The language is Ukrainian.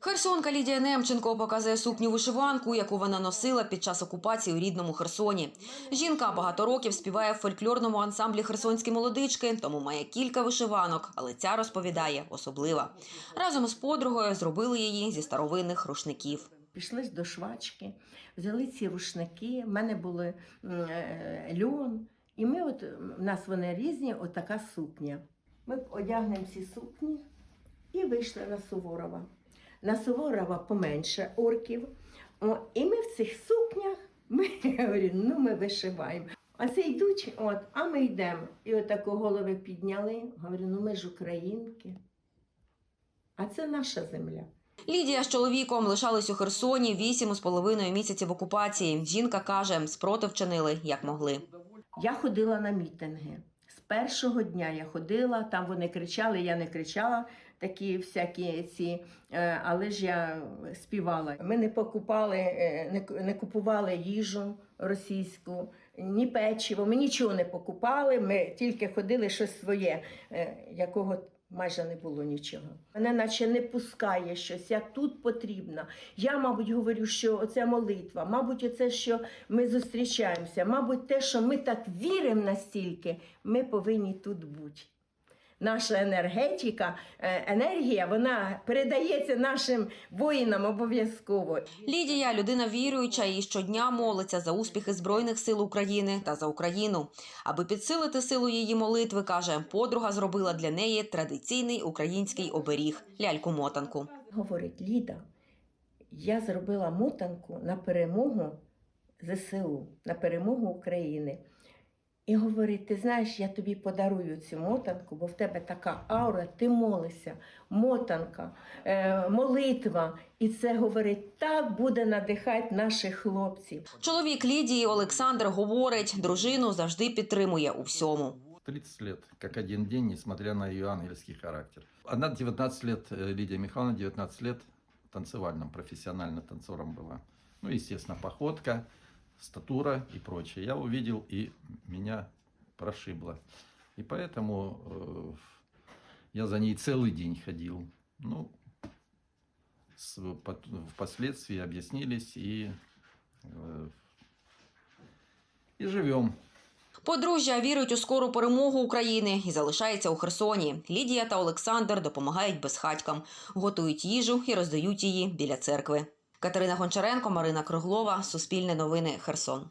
Херсонка Лідія Немченко показує сукню вишиванку, яку вона носила під час окупації у рідному Херсоні. Жінка багато років співає в фольклорному ансамблі Херсонські молодички, тому має кілька вишиванок, але ця розповідає особлива. Разом з подругою зробили її зі старовинних рушників. Пішли до швачки, взяли ці рушники, в мене були е, льон, і ми от, в нас вони різні, от така сукня. Ми одягнемо ці сукні і вийшли на Суворова. На Суворова поменше орків. О, і ми в цих сукнях, ми говорю, ну ми вишиваємо. А це йдуть, от, а ми йдемо. І отако голови підняли. Говорю, ну ми ж українки. А це наша земля. Лідія з чоловіком лишались у Херсоні вісім з половиною місяців окупації. Жінка каже, спротив чинили як могли. Я ходила на мітинги. Першого дня я ходила, там вони кричали, я не кричала, такі всякі ці, е, але ж я співала. Ми не покупали, е, не купували їжу російську, ні печиво, ми нічого не покупали, ми тільки ходили щось своє, е, якого майже не було нічого. Мене наче не пускає щось, я тут потрібна. Я, мабуть, говорю, що оця молитва, мабуть, оце, що ми зустрічаємося, мабуть, те, що ми так віримо настільки, ми повинні тут бути. Наша енергетика, е, енергія, вона передається нашим воїнам обов'язково. Лідія людина віруюча і щодня молиться за успіхи збройних сил України та за Україну. Аби підсилити силу її молитви, каже, подруга зробила для неї традиційний український оберіг ляльку мотанку. Говорить, Ліда, я зробила мотанку на перемогу ЗСУ, на перемогу України І говорить, ти знаєш, я тобі подарую цю мотанку, бо в тебе така аура, ти молишся, мотанка, е, молитва. І це говорить, так буде надихати наших хлопців. Чоловік Лідії Олександр говорить, дружину завжди підтримує у всьому. 30 лет, как один день, несмотря на ее ангельский характер. Она 19 лет, э, Лидия Михайловна, 19 лет танцевальным, профессионально танцором была. Ну, естественно, походка, статура и прочее. Я увидел, и меня прошибло. И поэтому э, я за ней целый день ходил. Ну, с- пот- впоследствии объяснились и, э, и живем. Подружжя вірить у скору перемогу України і залишається у Херсоні. Лідія та Олександр допомагають безхатькам, готують їжу і роздають її біля церкви. Катерина Гончаренко, Марина Круглова, Суспільне новини, Херсон.